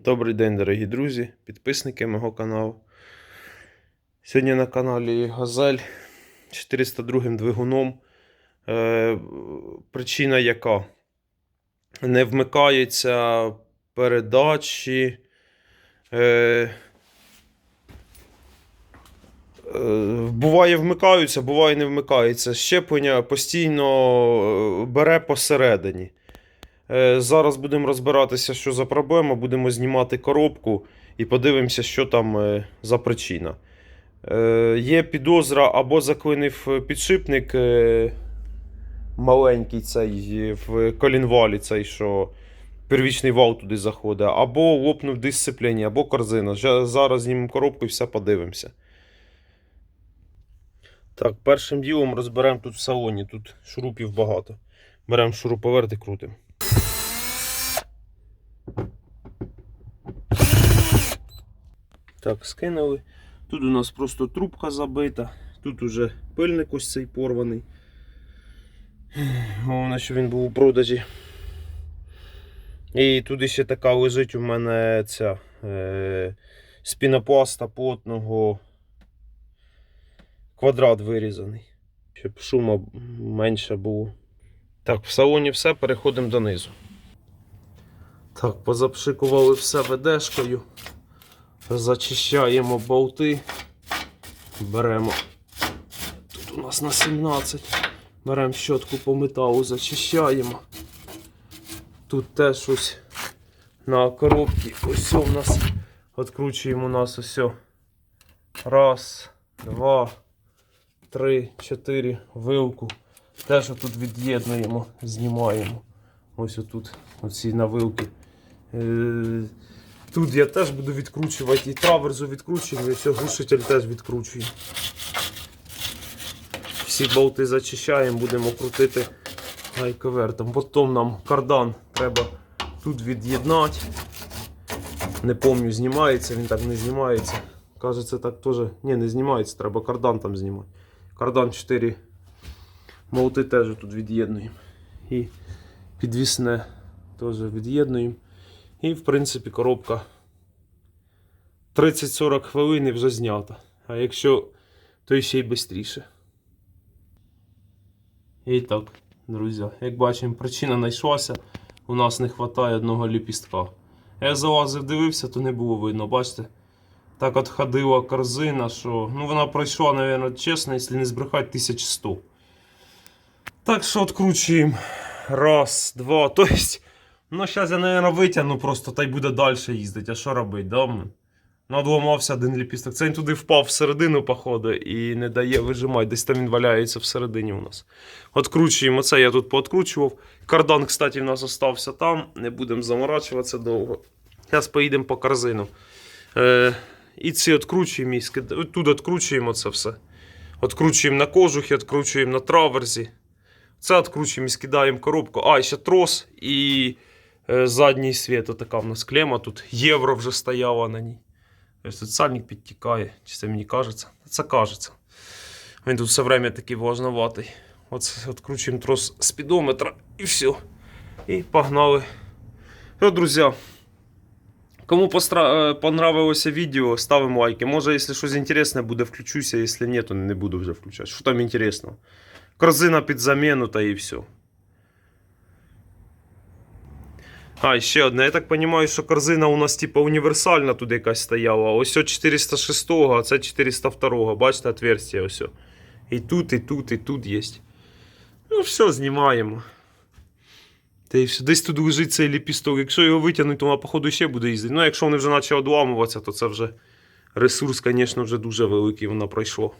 Добрий день, дорогі друзі, підписники мого каналу. Сьогодні на каналі Газель 402 двигуном. Е, причина яка? Не вмикаються передачі. Е, е, буває вмикаються, буває не вмикаються. Щеплення постійно е, бере посередині. Е, Зараз будемо розбиратися, що за проблема. Будемо знімати коробку і подивимося, що там е, за причина. Е, Є підозра або заклинив підшипник маленький цей в колінвалі, цей, що первічний вал туди заходить, або лопнув диск сцеплення, або корзина. Зараз знімемо коробку і все подивимося. Так, першим ділом розберемо тут в салоні. Тут шурупів багато. Беремо шуруповерт і крутимо. Так, скинули. Тут у нас просто трубка забита. Тут уже пильник ось цей порваний. Головне, що він був у продажі. І туди ще така лежить у мене ця е, спінопласта плотного квадрат вирізаний. Щоб шуму менше було. Так, в салоні все, переходимо донизу. Так, позапшикували все ведешкою. Зачищаємо болти. Беремо. Тут у нас на 17. Беремо щотку по металу, зачищаємо. Тут теж ось на коробці. Ось у нас відкручуємо у нас ось. Раз, два, три, чотири вилку. Теж тут від'єднуємо, знімаємо. Ось отут, оці навилки. Е, Тут я теж буду відкручувати і траверзу відкручуємо, і все, глушитель теж відкручуємо. Всі болти зачищаємо, будемо крутити гайковертом. Потім нам кардан треба тут від'єднати. Не пам'ятаю, знімається, він так не знімається. Кажеться, так теж. Ні, не знімається, треба кардан там знімати. Кардан 4 болти теж тут від'єднуємо. І підвісне теж від'єднуємо. І, в принципі, коробка 30-40 хвилин і вже знята. А якщо, то ще й швидше. І так, друзі, як бачимо, причина знайшлася. У нас не вистачає одного ліпістка. Я залазив, дивився, то не було видно, бачите? Так от ходила корзина, що ну, вона пройшла, мабуть, чесно, якщо не збрехати, 1100. Так що відкручуємо. Раз, два. Тобто, ну, зараз я, мабуть, витягну просто та й буде далі їздити. А що робити, да? Надламався один ліпісток. Це він туди впав всередину, походу, і не дає вижимати. Десь там він валяється всередині у нас. Откручуємо це, я тут пооткручував. Кардан, кстати, в нас залишився там. Не будемо заморачуватися довго. Зараз поїдемо по корзину. Е, і ці скидаємо. Тут відкручуємо це все. Откручуємо на кожухі, відкручуємо на траверзі. Це відкручуємо і скидаємо коробку. А, і ще трос і задній світ. Отака в нас клема. Тут євро вже стояла на ній. Ось тут сальник підтікає. Чи це мені кажеться? Це кажеться. Він тут все время такий влажноватий. От відкручуємо трос спідометра і все. І погнали. Ну, друзі, кому постра... е, понравилося відео, ставимо лайки. Може, якщо щось інтересне буде, включуся, якщо ні, то не буду вже включати. Що там інтересного? Корзина під заміну та і все. А, ще одне. Я так розумію, що корзина у нас типу універсальна тут якась стояла. Ось о 406, а це 402. Бачите, отверстие ось. І тут, і тут, і тут є. Ну, все, знімаємо. Та і все. Десь тут лежить цей ліпісток. Якщо його витягнути, то вона, походу, ще буде їздити. Ну, якщо вони вже почали одламуватися, то це вже ресурс, звісно, вже дуже великий вона пройшло.